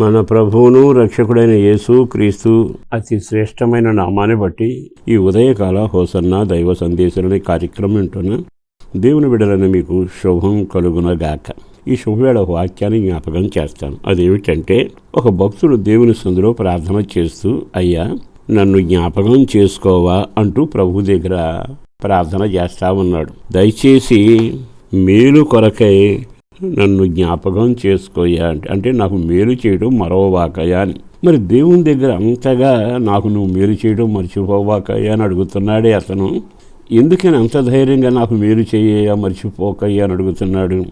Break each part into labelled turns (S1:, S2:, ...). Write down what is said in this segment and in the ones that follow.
S1: మన ప్రభువును రక్షకుడైన యేసు క్రీస్తు అతి శ్రేష్టమైన నామాన్ని బట్టి ఈ ఉదయకాల హోసన్న దైవ సందేశాలని కార్యక్రమం వింటున్న దేవుని బిడలని మీకు శుభం కలుగునగాక. ఈ శుభవేళ వాక్యాన్ని జ్ఞాపకం చేస్తాను. అదేమిటంటే ఒక భక్తుడు దేవుని సందులో ప్రార్థన చేస్తూ అయ్యా నన్ను జ్ఞాపకం చేసుకోవా అంటూ ప్రభు దగ్గర ప్రార్థన చేస్తా ఉన్నాడు. దయచేసి మేలు కొరకై నన్ను జ్ఞాపకం చేసుకోయా అంటే అంటే నాకు మేలు చేయడం మరోవాకయా అని. మరి దేవుని దగ్గర అంతగా నాకు నువ్వు మేలు చేయడం మర్చిపోవాకయ్యా అని అడుగుతున్నాడే అతను. ఎందుకని అంత ధైర్యంగా నాకు మేలు చేయ మర్చిపోకయ్యా అని అడుగుతున్నాడు.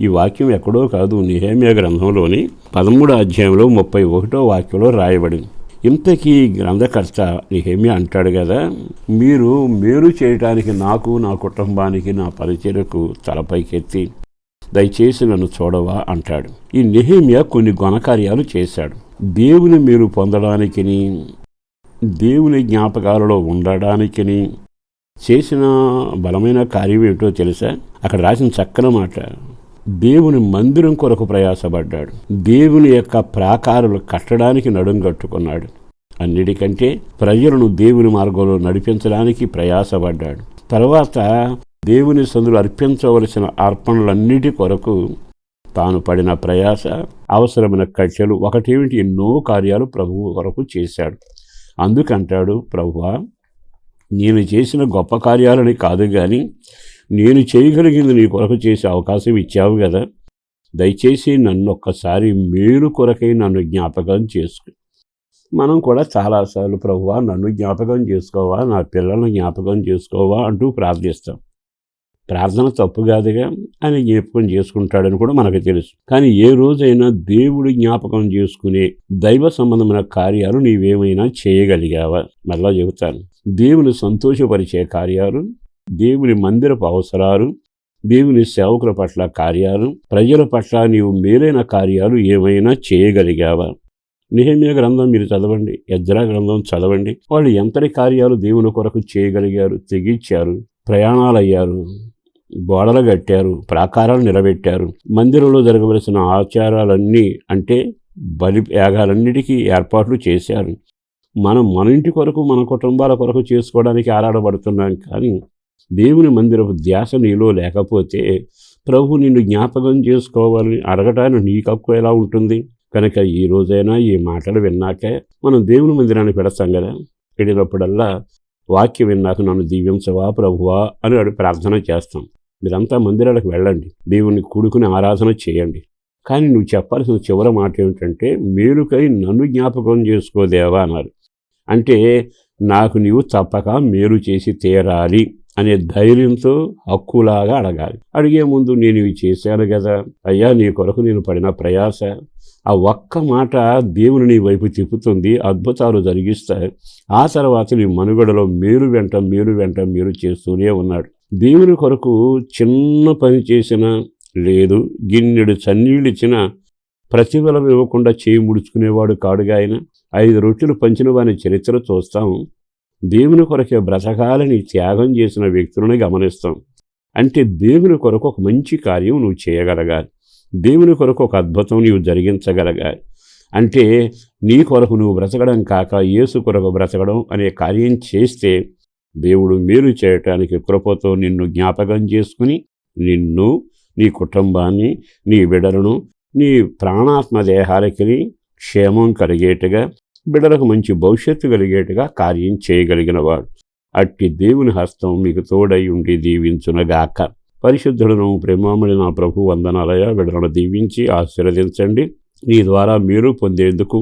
S1: ఈ వాక్యం ఎక్కడో కాదు నిహేమియా గ్రంథంలోని పదమూడో అధ్యాయంలో ముప్పై ఒకటో వాక్యంలో రాయబడింది. ఇంతకీ గ్రంథకర్త నిహేమియా అంటాడు కదా మీరు మేలు చేయటానికి నాకు నా కుటుంబానికి నా పరిచయకు తలపైకెత్తి దయచేసి నన్ను చూడవా అంటాడు. ఈ నెహేమియా కొన్ని గుణకార్యాలు చేశాడు. దేవుని మీరు పొందడానికి దేవుని జ్ఞాపకాలలో ఉండడానికి చేసిన బలమైన కార్యం ఏమిటో తెలుసా? అక్కడ రాసిన చక్కని మాట. దేవుని మందిరం కొరకు ప్రయాసపడ్డాడు. దేవుని యొక్క ప్రాకారాలు కట్టడానికి నడుం కట్టుకున్నాడు. అన్నిటికంటే ప్రజలను దేవుని మార్గంలో నడిపించడానికి ప్రయాసపడ్డాడు. తర్వాత దేవుని సందులు అర్పించవలసిన అర్పణలన్నిటి కొరకు తాను పడిన ప్రయాస అవసరమైన కక్షలు ఒకటేమిటి? ఎన్నో కార్యాలు ప్రభువు కొరకు చేశాడు. అందుకంటాడు ప్రభువా నేను చేసిన గొప్ప కార్యాలని కాదు కానీ నేను చేయగలిగింది నీ కొరకు చేసే అవకాశం ఇచ్చావు కదా దయచేసి నన్ను ఒక్కసారి మేలు కొరకై నన్ను జ్ఞాపకం చేసుకు. మనం కూడా చాలాసార్లు ప్రభువా నన్ను జ్ఞాపకం చేసుకోవా? నా పిల్లలను జ్ఞాపకం చేసుకోవా? అంటూ ప్రార్థిస్తాం. ప్రార్థన తప్పు కాదుగా ఆయన జ్ఞాపకం చేసుకుంటాడని కూడా మనకు తెలుసు. కానీ ఏ రోజైనా దేవుడు జ్ఞాపకం చేసుకునే దైవ సంబంధమైన కార్యాలు నీవేమైనా చేయగలిగావా? మళ్ళా చెబుతాను. దేవుని సంతోషపరిచే కార్యాలు దేవుని మందిరపు అవసరాలు దేవుని సేవకుల పట్ల కార్యాలు ప్రజల పట్ల నీవు మేలైన కార్యాలు ఏమైనా చేయగలిగావా? నిహమ్య గ్రంథం మీరు చదవండి యజ్రా గ్రంథం చదవండి. వాళ్ళు ఎంతటి కార్యాలు దేవుని కొరకు చేయగలిగారు తెగించారు ప్రయాణాలయ్యారు గోడలు కట్టారు ప్రాకారాలు నిలబెట్టారు. మందిరంలో జరగవలసిన ఆచారాలన్నీ అంటే బలి యాగాలన్నిటికీ ఏర్పాట్లు చేశారు. మనం మన ఇంటి కొరకు మన కుటుంబాల కొరకు చేసుకోవడానికి ఆరాటపడుతున్నాం కానీ దేవుని మందిరపు ధ్యాస నీలో లేకపోతే ప్రభు నిన్ను జ్ఞాపకం చేసుకోవాలని అడగటానికి నీకు హక్కు ఎలా ఉంటుంది? కనుక ఈ రోజైనా ఈ మాటలు విన్నాకే మనం దేవుని మందిరాన్ని పెడతాం కదా? వెళ్ళినప్పుడల్లా వాక్యం విన్నాక నన్ను దీవించవా ప్రభువా అని అడిగి ప్రార్థన చేస్తాం. మీరంతా మందిరాలకు వెళ్ళండి. దేవుని కొడుకుని ఆరాధన చేయండి. కానీ నువ్వు చెప్పాల్సిన చివరి మాట ఏమిటంటే మేలుకై నన్ను జ్ఞాపకం చేసుకోదేవా అన్నారు. అంటే నాకు నీవు తప్పక మేలు చేసి తీరాలి అనే ధైర్యంతో హక్కులాగా అడగాలి. అడిగే ముందు నేను ఇవి చేశాను కదా అయ్యా నీ కొరకు నేను పడిన ప్రయాస. ఆ ఒక్క మాట దేవుని నీ వైపు తిప్పుతుంది అద్భుతాలు జరిగిస్తాయి. ఆ తర్వాత నీ మనుగడలో మేలు వెంట మేలు వెంట మేలు చేస్తూనే ఉన్నాడు. దేవుని కొరకు చిన్న పని చేసినా లేదు గిన్నెడు చన్నీళ్ళు ఇచ్చినా ప్రతిఫలం ఇవ్వకుండా చేయి ముడుచుకునేవాడు కాడుగా ఆయన ఐదు రొట్టెలు పంచిన వాని చరిత్ర చూస్తాం. దేవుని కొరకే బ్రతకాలని త్యాగం చేసిన వ్యక్తులను గమనిస్తాం. అంటే దేవుని కొరకు ఒక మంచి కార్యం నువ్వు చేయగలగాలి. దేవుని కొరకు ఒక అద్భుతం నీవు జరిగించగలగాలి. అంటే నీ కొరకు నువ్వు బ్రతకడం కాక యేసు కొరకు బ్రతకడం అనే కార్యం చేస్తే దేవుడు మేలు చేయటానికి కృపతో నిన్ను జ్ఞాపకం చేసుకుని నిన్ను నీ కుటుంబాన్ని నీ బిడలను నీ ప్రాణాత్మ దేహాలకి క్షేమం కలిగేట్టుగా బిడలకు మంచి భవిష్యత్తు కలిగేట్టుగా కార్యం చేయగలిగినవాడు. అట్టి దేవుని హస్తం మీకు తోడై ఉండి దీవించునగాక. పరిశుద్ధులను ప్రేమాముడి నా ప్రభు వందనాలయ విడలను దీవించి ఆశీర్వదించండి. నీ ద్వారా మీరు పొందేందుకు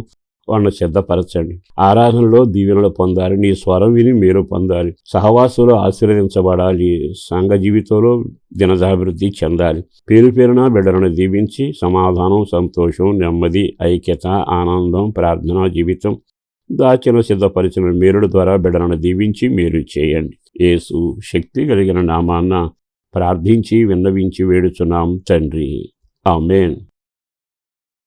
S1: వాళ్ళని సిద్ధపరచండి. ఆరాధనలో దీవెనలు పొందాలి. నీ స్వరం విని మీరు పొందాలి. సహవాసులో ఆశీర్వదించబడాలి. సంఘ జీవితంలో దినదాభివృద్ధి చెందాలి. పేరు పేరున బిడ్డలను దీవించి సమాధానం సంతోషం నెమ్మది ఐక్యత ఆనందం ప్రార్థన జీవితం దాచిన సిద్ధపరిచిన మేరుడు ద్వారా బిడ్డలను దీవించి మీరు చేయండి. యేసు శక్తి కలిగిన నామాన్న ప్రార్థించి విన్నవించి వేడుచున్నాం తండ్రి. ఆమెన్.